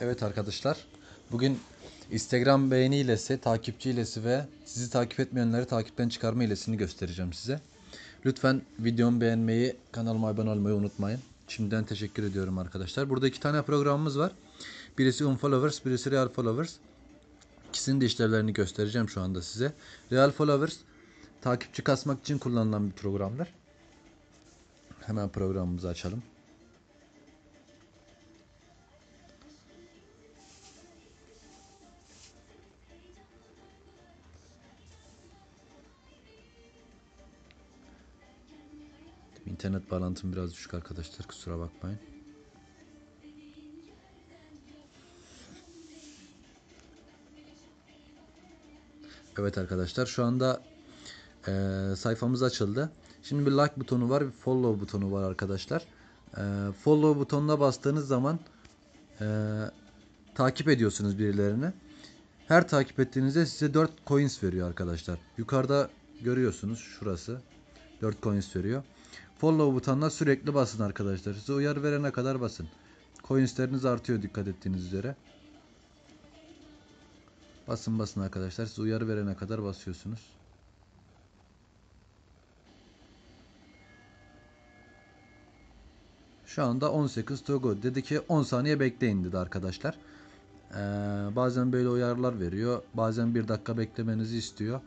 Evet arkadaşlar. Bugün Instagram beğeni hilesi, takipçi hilesi ve sizi takip etmeyenleri takipten çıkarma hilesini göstereceğim size. Lütfen videomu beğenmeyi, kanalıma abone olmayı unutmayın. Şimdiden teşekkür ediyorum arkadaşlar. Burada iki tane programımız var. Birisi Unfollowers, birisi Real Followers. İkisinin de işlevlerini göstereceğim şu anda size. Real Followers takipçi kasmak için kullanılan bir programdır. Hemen programımızı açalım. İnternet bağlantım biraz düşük arkadaşlar kusura bakmayın. Evet arkadaşlar şu anda eee, sayfamız açıldı. Şimdi bir like butonu var, bir follow butonu var arkadaşlar. Eee, follow butonuna bastığınız zaman eee, takip ediyorsunuz birilerini. Her takip ettiğinizde size 4 coins veriyor arkadaşlar. Yukarıda görüyorsunuz şurası. 4 coins veriyor. Follow butonuna sürekli basın arkadaşlar. Size uyarı verene kadar basın. Coinsleriniz artıyor dikkat ettiğiniz üzere. Basın basın arkadaşlar. Size uyarı verene kadar basıyorsunuz. Şu anda 18 to go. Dedi ki 10 saniye bekleyin dedi arkadaşlar. Ee, bazen böyle uyarılar veriyor. Bazen 1 dakika beklemenizi istiyor.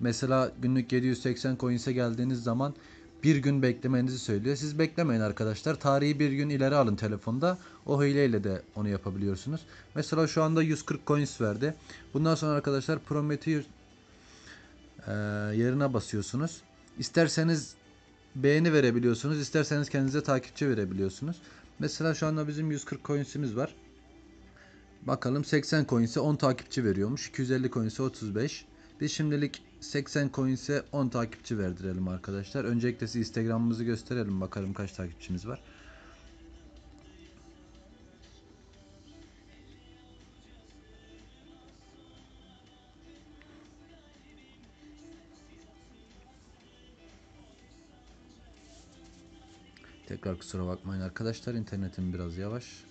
Mesela günlük 780 coins'e geldiğiniz zaman bir gün beklemenizi söylüyor. Siz beklemeyin arkadaşlar. Tarihi bir gün ileri alın telefonda. O hileyle de onu yapabiliyorsunuz. Mesela şu anda 140 coins verdi. Bundan sonra arkadaşlar Prometheus e, yerine basıyorsunuz. İsterseniz beğeni verebiliyorsunuz. İsterseniz kendinize takipçi verebiliyorsunuz. Mesela şu anda bizim 140 coins'imiz var. Bakalım 80 coins'e 10 takipçi veriyormuş. 250 coins'e 35. Biz şimdilik 80 coins'e 10 takipçi verdirelim arkadaşlar. Öncelikle size Instagram'ımızı gösterelim. Bakalım kaç takipçimiz var. Tekrar kusura bakmayın arkadaşlar. internetim biraz yavaş.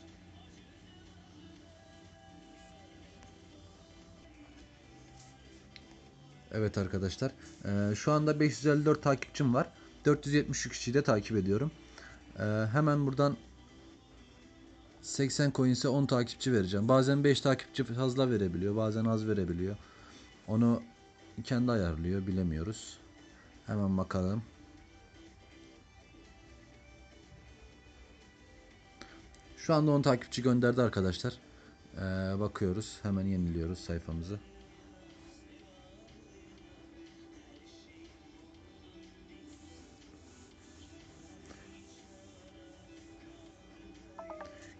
Evet arkadaşlar. Ee, şu anda 554 takipçim var. 473 kişiyi de takip ediyorum. Ee, hemen buradan 80 coins'e 10 takipçi vereceğim. Bazen 5 takipçi fazla verebiliyor. Bazen az verebiliyor. Onu kendi ayarlıyor. Bilemiyoruz. Hemen bakalım. Şu anda 10 takipçi gönderdi arkadaşlar. Ee, bakıyoruz. Hemen yeniliyoruz sayfamızı.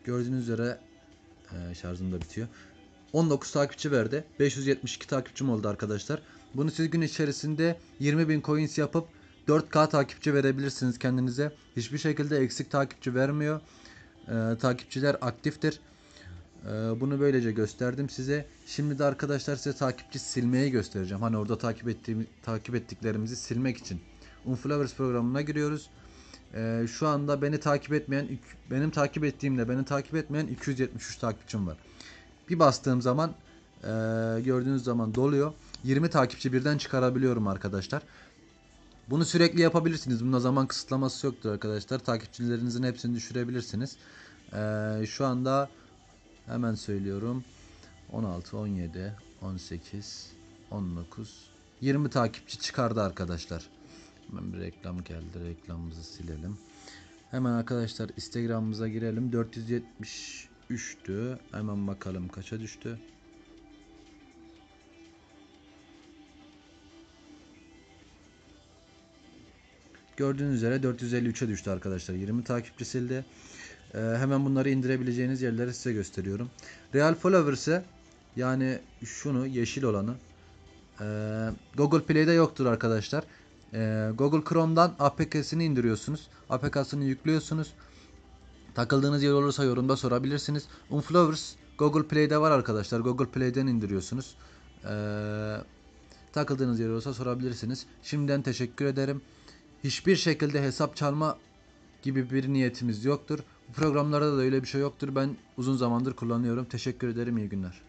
Gördüğünüz üzere e, şarjım da bitiyor. 19 takipçi verdi. 572 takipçim oldu arkadaşlar. Bunu siz gün içerisinde 20.000 coins yapıp 4K takipçi verebilirsiniz kendinize. Hiçbir şekilde eksik takipçi vermiyor. E, takipçiler aktiftir. E, bunu böylece gösterdim size. Şimdi de arkadaşlar size takipçi silmeyi göstereceğim. Hani orada takip ettiğim takip ettiklerimizi silmek için. Unflowers programına giriyoruz. Ee, şu anda beni takip etmeyen benim takip ettiğimde beni takip etmeyen 273 takipçim var. Bir bastığım zaman e, gördüğünüz zaman doluyor. 20 takipçi birden çıkarabiliyorum arkadaşlar. Bunu sürekli yapabilirsiniz. Bunda zaman kısıtlaması yoktur arkadaşlar. Takipçilerinizin hepsini düşürebilirsiniz. Ee, şu anda hemen söylüyorum. 16, 17, 18, 19, 20 takipçi çıkardı arkadaşlar. Hemen bir reklam geldi. Reklamımızı silelim. Hemen arkadaşlar Instagram'ımıza girelim. 473'tü. Hemen bakalım kaça düştü. Gördüğünüz üzere 453'e düştü arkadaşlar. 20 takipçi sildi. Ee, hemen bunları indirebileceğiniz yerleri size gösteriyorum. Real Followers'e yani şunu yeşil olanı e, Google Play'de yoktur arkadaşlar. Ee, Google Chrome'dan APK'sini indiriyorsunuz. APK'sını yüklüyorsunuz. Takıldığınız yer olursa yorumda sorabilirsiniz. Unflowers Google Play'de var arkadaşlar. Google Play'den indiriyorsunuz. Ee, takıldığınız yer olursa sorabilirsiniz. Şimdiden teşekkür ederim. Hiçbir şekilde hesap çalma gibi bir niyetimiz yoktur. Bu programlarda da öyle bir şey yoktur. Ben uzun zamandır kullanıyorum. Teşekkür ederim. İyi günler.